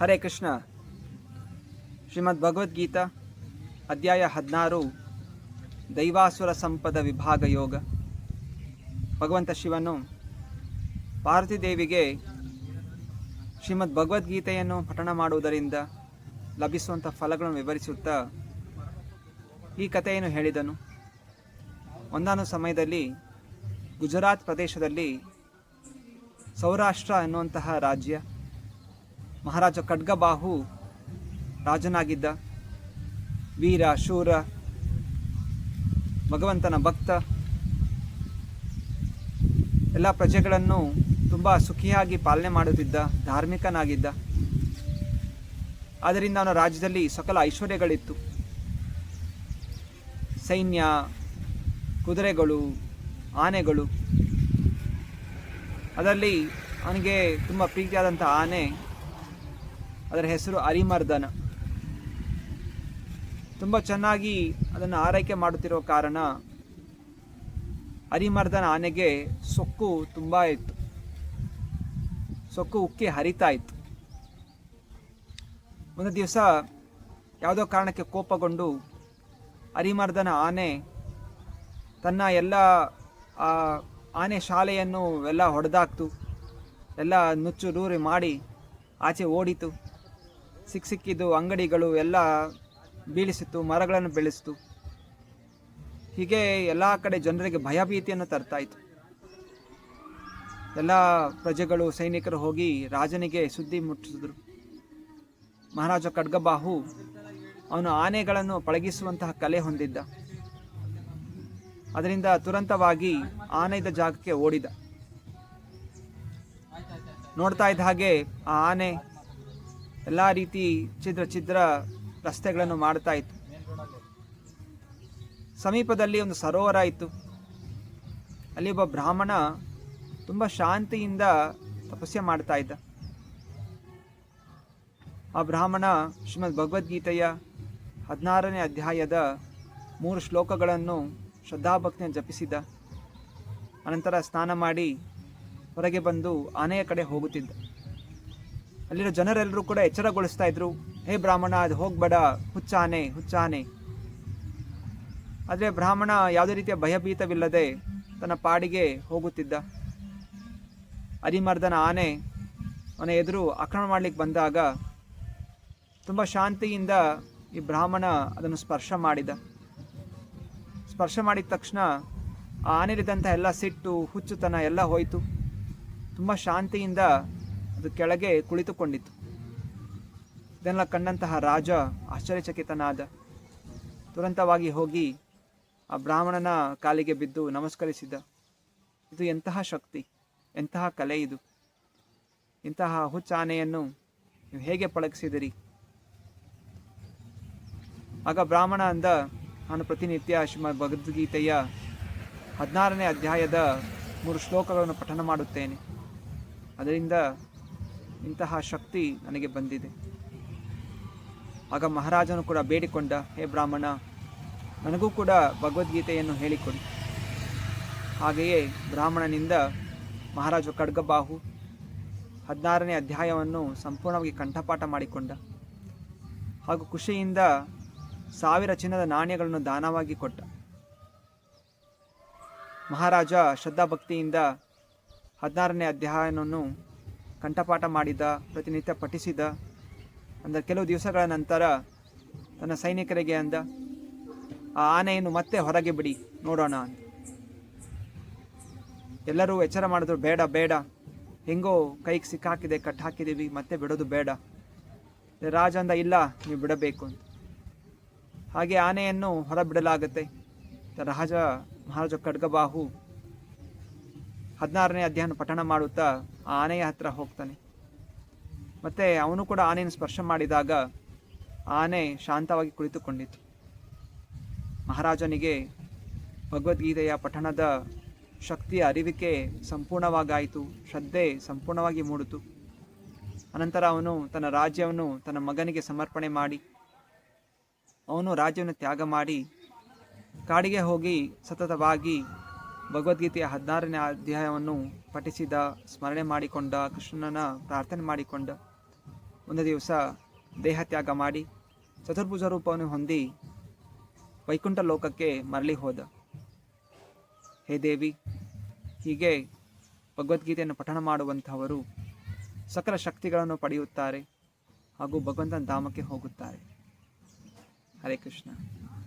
ಹರೇ ಕೃಷ್ಣ. ಶ್ರೀಮದ್ ಭಗವದ್ಗೀತಾ ಅಧ್ಯಾಯ ಹದಿನಾರು, ದೈವಾಸುರ ಸಂಪದ ವಿಭಾಗ ಯೋಗ. ಭಗವಂತ ಶಿವನು ಪಾರ್ವತಿದೇವಿಗೆ ಶ್ರೀಮದ್ ಭಗವದ್ಗೀತೆಯನ್ನು ಪಠಣ ಮಾಡುವುದರಿಂದ ಲಭಿಸುವಂಥ ಫಲಗಳನ್ನು ವಿವರಿಸುತ್ತಾ ಈ ಕಥೆಯನ್ನು ಹೇಳಿದನು. ಒಂದಾನು ಸಮಯದಲ್ಲಿ ಗುಜರಾತ್ ಪ್ರದೇಶದಲ್ಲಿ ಸೌರಾಷ್ಟ್ರ ಎನ್ನುವಂತಹ ರಾಜ್ಯ ಮಹಾರಾಜ ಖಡ್ಗಬಾಹು ರಾಜನಾಗಿದ್ದ ವೀರ, ಶೂರ, ಭಗವಂತನ ಭಕ್ತ. ಎಲ್ಲ ಪ್ರಜೆಗಳನ್ನು ತುಂಬ ಸುಖಿಯಾಗಿ ಪಾಲನೆ ಮಾಡುತ್ತಿದ್ದ, ಧಾರ್ಮಿಕನಾಗಿದ್ದ. ಆದ್ದರಿಂದ ಅವನ ರಾಜ್ಯದಲ್ಲಿ ಸಕಲ ಐಶ್ವರ್ಯಗಳಿತ್ತು. ಸೈನ್ಯ, ಕುದುರೆಗಳು, ಆನೆಗಳು. ಅದರಲ್ಲಿ ಅವನಿಗೆ ತುಂಬ ಪ್ರೀತಿಯಾದಂಥ ಆನೆ ಅದರ ಹೆಸರು ಅರಿಮರ್ದನ. ತುಂಬ ಚೆನ್ನಾಗಿ ಅದನ್ನು ಆರೈಕೆ ಮಾಡುತ್ತಿರೋ ಕಾರಣ ಅರಿಮರ್ದನ ಆನೆಗೆ ಸೊಕ್ಕು ತುಂಬ ಇತ್ತು. ಸೊಕ್ಕು ಉಕ್ಕಿ ಹರಿತಾ ಇತ್ತು. ಒಂದು ದಿವಸ ಯಾವುದೋ ಕಾರಣಕ್ಕೆ ಕೋಪಗೊಂಡು ಅರಿಮರ್ದನ ಆನೆ ತನ್ನ ಎಲ್ಲ ಆನೆ ಶಾಲೆಯನ್ನು ಎಲ್ಲ ಹೊಡೆದಾಕ್ತು. ಎಲ್ಲ ನುಚ್ಚು ರೂರಿ ಮಾಡಿ ಆಚೆ ಓಡಿತು. ಸಿಕ್ಕ ಸಿಕ್ಕಿದ್ದು ಅಂಗಡಿಗಳು ಎಲ್ಲ ಬೀಳಿಸಿತು ಮರಗಳನ್ನು ಬೆಳೆಸಿತು. ಹೀಗೆ ಎಲ್ಲ ಕಡೆ ಜನರಿಗೆ ಭಯಭೀತಿಯನ್ನು ತರ್ತಾಯಿತು ಎಲ್ಲ ಪ್ರಜೆಗಳು, ಸೈನಿಕರು ಹೋಗಿ ರಾಜನಿಗೆ ಸುದ್ದಿ ಮುಟ್ಟಿಸಿದ್ರು. ಮಹಾರಾಜ ಖಡ್ಗಬಾಹು ಅವನು ಆನೆಗಳನ್ನು ಪಳಗಿಸುವಂತಹ ಕಲೆ ಹೊಂದಿದ್ದ. ಅದರಿಂದ ತುರಂತವಾಗಿ ಆನೆಯ ಜಾಗಕ್ಕೆ ಓಡಿದ. ನೋಡ್ತಾ ಇದ್ದ ಹಾಗೆ ಆ ಆನೆ ಎಲ್ಲ ರೀತಿ ಛಿದ್ರ ಛಿದ್ರ ರಸ್ತೆಗಳನ್ನು ಮಾಡ್ತಾ ಇತ್ತು. ಸಮೀಪದಲ್ಲಿ ಒಂದು ಸರೋವರ ಇತ್ತು. ಅಲ್ಲಿ ಒಬ್ಬ ಬ್ರಾಹ್ಮಣ ತುಂಬ ಶಾಂತಿಯಿಂದ ತಪಸ್ಸೆ ಮಾಡ್ತಾ ಇದ್ದ. ಆ ಬ್ರಾಹ್ಮಣ ಶ್ರೀಮದ್ ಭಗವದ್ಗೀತೆಯ ಹದಿನಾರನೇ ಅಧ್ಯಾಯದ ಮೂರು ಶ್ಲೋಕಗಳನ್ನು ಶ್ರದ್ಧಾಭಕ್ತಿಯನ್ನು ಜಪಿಸಿದ ಅನಂತರ ಸ್ನಾನ ಮಾಡಿ ಹೊರಗೆ ಬಂದು ಆನೆಯ ಕಡೆ ಹೋಗುತ್ತಿದ್ದ. ಅಲ್ಲಿರೋ ಜನರೆಲ್ಲರೂ ಕೂಡ ಎಚ್ಚರಗೊಳಿಸ್ತಾ ಇದ್ರು, ಹೇ ಬ್ರಾಹ್ಮಣ, ಅದು ಹೋಗ್ಬೇಡ, ಹುಚ್ಚಾನೆ ಹುಚ್ಚಾನೆ. ಆದರೆ ಬ್ರಾಹ್ಮಣ ಯಾವುದೇ ರೀತಿಯ ಭಯಭೀತವಿಲ್ಲದೆ ತನ್ನ ಪಾಡಿಗೆ ಹೋಗುತ್ತಿದ್ದ. ಅರಿಮರ್ದನ ಆನೆ ಅವನ ಎದುರು ಆಕ್ರಮಣ ಮಾಡ್ಲಿಕ್ಕೆ ಬಂದಾಗ ತುಂಬ ಶಾಂತಿಯಿಂದ ಈ ಬ್ರಾಹ್ಮಣ ಅದನ್ನು ಸ್ಪರ್ಶ ಮಾಡಿದ. ಸ್ಪರ್ಶ ಮಾಡಿದ ತಕ್ಷಣ ಆ ಆನೆಲಿದ್ದಂಥ ಎಲ್ಲ ಸಿಟ್ಟು, ಹುಚ್ಚುತನ ಎಲ್ಲ ಹೋಯಿತು. ತುಂಬ ಶಾಂತಿಯಿಂದ ಅದು ಕೆಳಗೆ ಕುಳಿತುಕೊಂಡಿತು ಇದನ್ನೆಲ್ಲ ಕಂಡಂತಹ ರಾಜ ಆಶ್ಚರ್ಯಚಕಿತನಾದ. ತುರಂತವಾಗಿ ಹೋಗಿ ಆ ಬ್ರಾಹ್ಮಣನ ಕಾಲಿಗೆ ಬಿದ್ದು ನಮಸ್ಕರಿಸಿದ. ಇದು ಎಂತಹ ಶಕ್ತಿ, ಎಂತಹ ಕಲೆ ಇದು? ಇಂತಹ ಹುಚ್ಚಾನೆಯನ್ನು ನೀವು ಹೇಗೆ ಪಳಗಿಸಿದಿರಿ? ಆಗ ಬ್ರಾಹ್ಮಣ ಅಂದ, ನಾನು ಪ್ರತಿನಿತ್ಯ ಶ್ರೀಮದ್ ಭಗವದ್ಗೀತೆಯ ಹದಿನಾರನೇ ಅಧ್ಯಾಯದ ಮೂರು ಶ್ಲೋಕಗಳನ್ನು ಪಠನ ಮಾಡುತ್ತೇನೆ. ಅದರಿಂದ ಇಂತಹ ಶಕ್ತಿ ನನಗೆ ಬಂದಿದೆ. ಆಗ ಮಹಾರಾಜನು ಕೂಡ ಬೇಡಿಕೊಂಡ, ಹೇ ಬ್ರಾಹ್ಮಣ, ನನಗೂ ಕೂಡ ಭಗವದ್ಗೀತೆಯನ್ನು ಹೇಳಿಕೊಡಿ. ಹಾಗೆಯೇ ಬ್ರಾಹ್ಮಣನಿಂದ ಮಹಾರಾಜ ಖಡ್ಗಬಾಹು ಹದಿನಾರನೇ ಅಧ್ಯಾಯವನ್ನು ಸಂಪೂರ್ಣವಾಗಿ ಕಂಠಪಾಠ ಮಾಡಿಕೊಂಡ. ಹಾಗೂ ಖುಷಿಯಿಂದ ಸಾವಿರ ಚಿನ್ನದ ನಾಣ್ಯಗಳನ್ನು ದಾನವಾಗಿ ಕೊಟ್ಟ. ಮಹಾರಾಜ ಶ್ರದ್ಧಾಭಕ್ತಿಯಿಂದ ಹದಿನಾರನೇ ಅಧ್ಯಾಯವನ್ನು ಕಂಠಪಾಠ ಮಾಡಿದ, ಪ್ರತಿನಿತ್ಯ ಪಠಿಸಿದ ಅಂದರೆ ಕೆಲವು ದಿವಸಗಳ ನಂತರ ತನ್ನ ಸೈನಿಕರಿಗೆ ಅಂದ, ಆ ಆನೆಯನ್ನು ಮತ್ತೆ ಹೊರಗೆ ಬಿಡಿ, ನೋಡೋಣ ಅಂತ. ಎಲ್ಲರೂ ಎಚ್ಚರ ಮಾಡಿದ್ರು, ಬೇಡ ಬೇಡ. ಹೆಂಗೋ ಕೈಗೆ ಸಿಕ್ಕಾಕಿದೆ, ಕಟ್ ಹಾಕಿದ್ದೀವಿ, ಮತ್ತೆ ಬಿಡೋದು ಬೇಡ. ರಾಜ ಅಂದ, ಇಲ್ಲ, ನೀವು ಬಿಡಬೇಕು ಅಂತ. ಹಾಗೆ ಆನೆಯನ್ನು ಹೊರಬಿಡಲಾಗುತ್ತೆ. ರಾಜ, ಮಹಾರಾಜ ಖಡ್ಗಬಾಹು ಹದಿನಾರನೇ ಅಧ್ಯಾಯನ ಪಠಣ ಮಾಡುತ್ತಾ ಆ ಆನೆಯ ಹತ್ರ ಹೋಗ್ತಾನೆ. ಮತ್ತು ಅವನು ಕೂಡ ಆನೆಯನ್ನು ಸ್ಪರ್ಶ ಮಾಡಿದಾಗ ಆನೆ ಶಾಂತವಾಗಿ ಕುಳಿತುಕೊಂಡಿತು. ಮಹಾರಾಜನಿಗೆ ಭಗವದ್ಗೀತೆಯ ಪಠಣದ ಶಕ್ತಿಯ ಅರಿವಿಕೆ ಸಂಪೂರ್ಣವಾಗಾಯಿತು, ಶ್ರದ್ಧೆ ಸಂಪೂರ್ಣವಾಗಿ ಮೂಡಿತು. ಅನಂತರ ಅವನು ತನ್ನ ರಾಜ್ಯವನ್ನು ತನ್ನ ಮಗನಿಗೆ ಸಮರ್ಪಣೆ ಮಾಡಿ, ಅವನು ರಾಜ್ಯವನ್ನು ತ್ಯಾಗ ಮಾಡಿ, ಕಾಡಿಗೆ ಹೋಗಿ ಸತತವಾಗಿ ಭಗವದ್ಗೀತೆಯ ಹದಿನಾರನೇ ಅಧ್ಯಾಯವನ್ನು ಪಠಿಸಿದ, ಸ್ಮರಣೆ ಮಾಡಿಕೊಂಡ, ಕೃಷ್ಣನ ಪ್ರಾರ್ಥನೆ ಮಾಡಿಕೊಂಡ, ಒಂದು ದಿವಸ ದೇಹತ್ಯಾಗ ಮಾಡಿ ಚತುರ್ಭುಜ ರೂಪವನ್ನು ಹೊಂದಿ ವೈಕುಂಠ ಲೋಕಕ್ಕೆ ಮರಳಿ ಹೋದ. ಹೇ ದೇವಿ, ಹೀಗೆ ಭಗವದ್ಗೀತೆಯನ್ನು ಪಠಣ ಮಾಡುವಂಥವರು ಸಕಲ ಶಕ್ತಿಗಳನ್ನು ಪಡೆಯುತ್ತಾರೆ ಹಾಗೂ ಭಗವಂತನ ಧಾಮಕ್ಕೆ ಹೋಗುತ್ತಾರೆ. ಹರೇ ಕೃಷ್ಣ.